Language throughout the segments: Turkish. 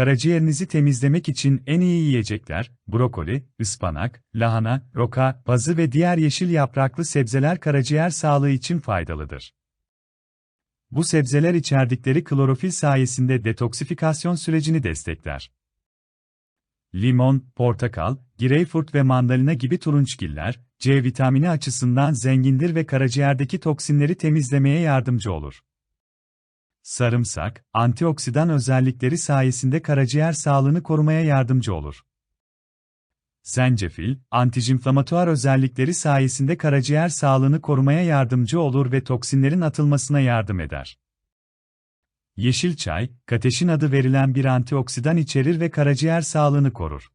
Karaciğerinizi temizlemek için en iyi yiyecekler, brokoli, ıspanak, lahana, roka, pazı ve diğer yeşil yapraklı sebzeler karaciğer sağlığı için faydalıdır. Bu sebzeler içerdikleri klorofil sayesinde detoksifikasyon sürecini destekler. Limon, portakal, greyfurt ve mandalina gibi turunçgiller, C vitamini açısından zengindir ve karaciğerdeki toksinleri temizlemeye yardımcı olur. Sarımsak, antioksidan özellikleri sayesinde karaciğer sağlığını korumaya yardımcı olur. Zencefil, antijinflamatuar özellikleri sayesinde karaciğer sağlığını korumaya yardımcı olur ve toksinlerin atılmasına yardım eder. Yeşil çay, kateşin adı verilen bir antioksidan içerir ve karaciğer sağlığını korur.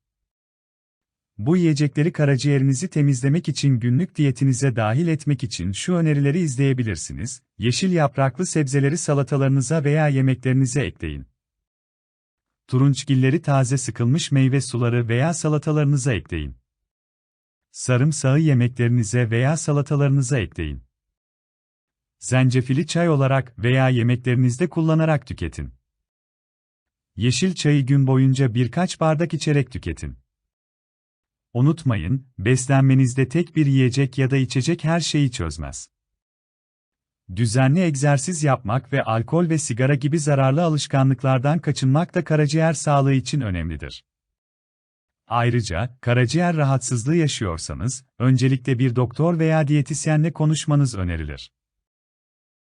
Bu yiyecekleri karaciğerinizi temizlemek için günlük diyetinize dahil etmek için şu önerileri izleyebilirsiniz. Yeşil yapraklı sebzeleri salatalarınıza veya yemeklerinize ekleyin. Turunçgilleri taze sıkılmış meyve suları veya salatalarınıza ekleyin. Sarımsağı yemeklerinize veya salatalarınıza ekleyin. Zencefili çay olarak veya yemeklerinizde kullanarak tüketin. Yeşil çayı gün boyunca birkaç bardak içerek tüketin. Unutmayın, beslenmenizde tek bir yiyecek ya da içecek her şeyi çözmez. Düzenli egzersiz yapmak ve alkol ve sigara gibi zararlı alışkanlıklardan kaçınmak da karaciğer sağlığı için önemlidir. Ayrıca, karaciğer rahatsızlığı yaşıyorsanız, öncelikle bir doktor veya diyetisyenle konuşmanız önerilir.